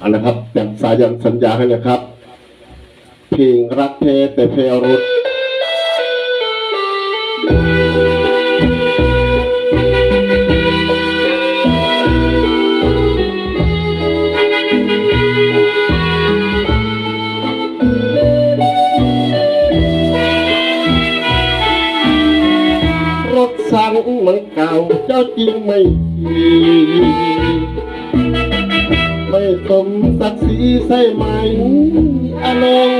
อันนะครับอย่างสายันสัญญาให้นะครับ เพลงรักเทแต่เพลรุษรถสั่งเหมันเก่าเจ้าจริงไม่ที่ สมศักดิ์ศรีใช่ไหมอานง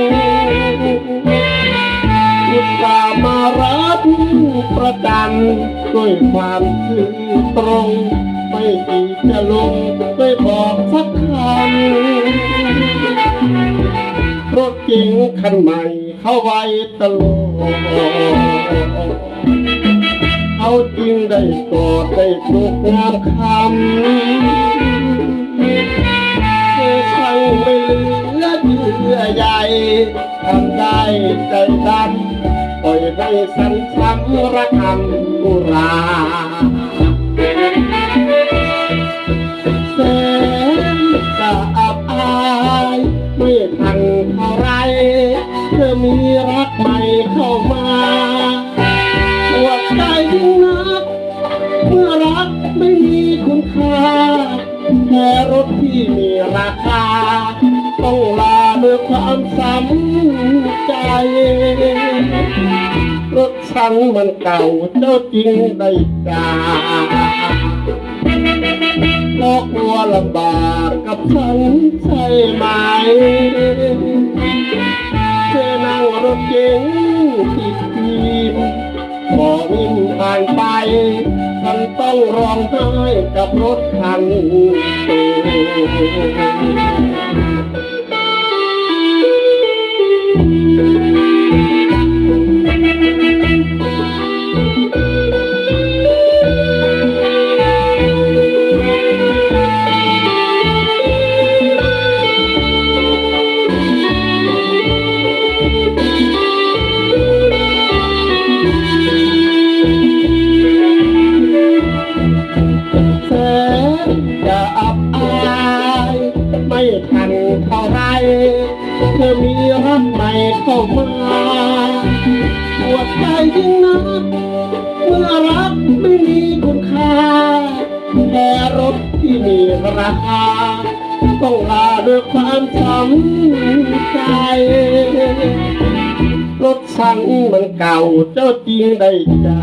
อุตส่าห์มารับประกันด้วยความซื่อตรง ไม่ดีจะลงไม่บอกสักคำรถเก๋งคันใหม่เข้าไว้ตลอดเขาจริงได้กอดได้ปลุกงามคำ ทำได้ใจดำปล่อยให้สันช้ำระคำอุราแสนจะอับอายไม่ทันเท่าไรเธอมีรักใหม่เข้ามาปวดใจยิ่งนักเมื่อรักไม่มีคุณค่าแค่รถที่มีราคา ลาด้วยความซ้ำใจ รถฉันมันเก่าเจ้าจริงได้จ้าเพราะกลัวลำบากกับฉันใช่ไหมเธอนั่งรถเก๋งติดทีมมองยิ้มผ่านไปฉันต้องร้องไห้กับรถคันโต ไม่ทันเท่าไรเธอมีรักใหม่เข้ามาปวดใจยิ่งนักเมื่อรักไม่มีคุณค่าแค่รถที่มีราคาต้องลาด้วยความช้ำใจรถฉันมันเก่าเจ้าจริงได้จ้า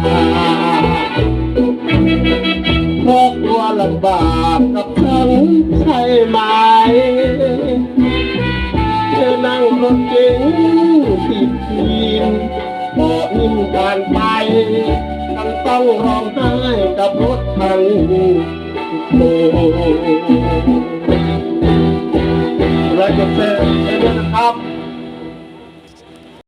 เพราะกลัวลำบากกับ ฉันใช่ไหมเธอนั่งรถเก๋งติดทีมพอนิ่มกานไปฉันต้องร้องไห้กับรถคันโต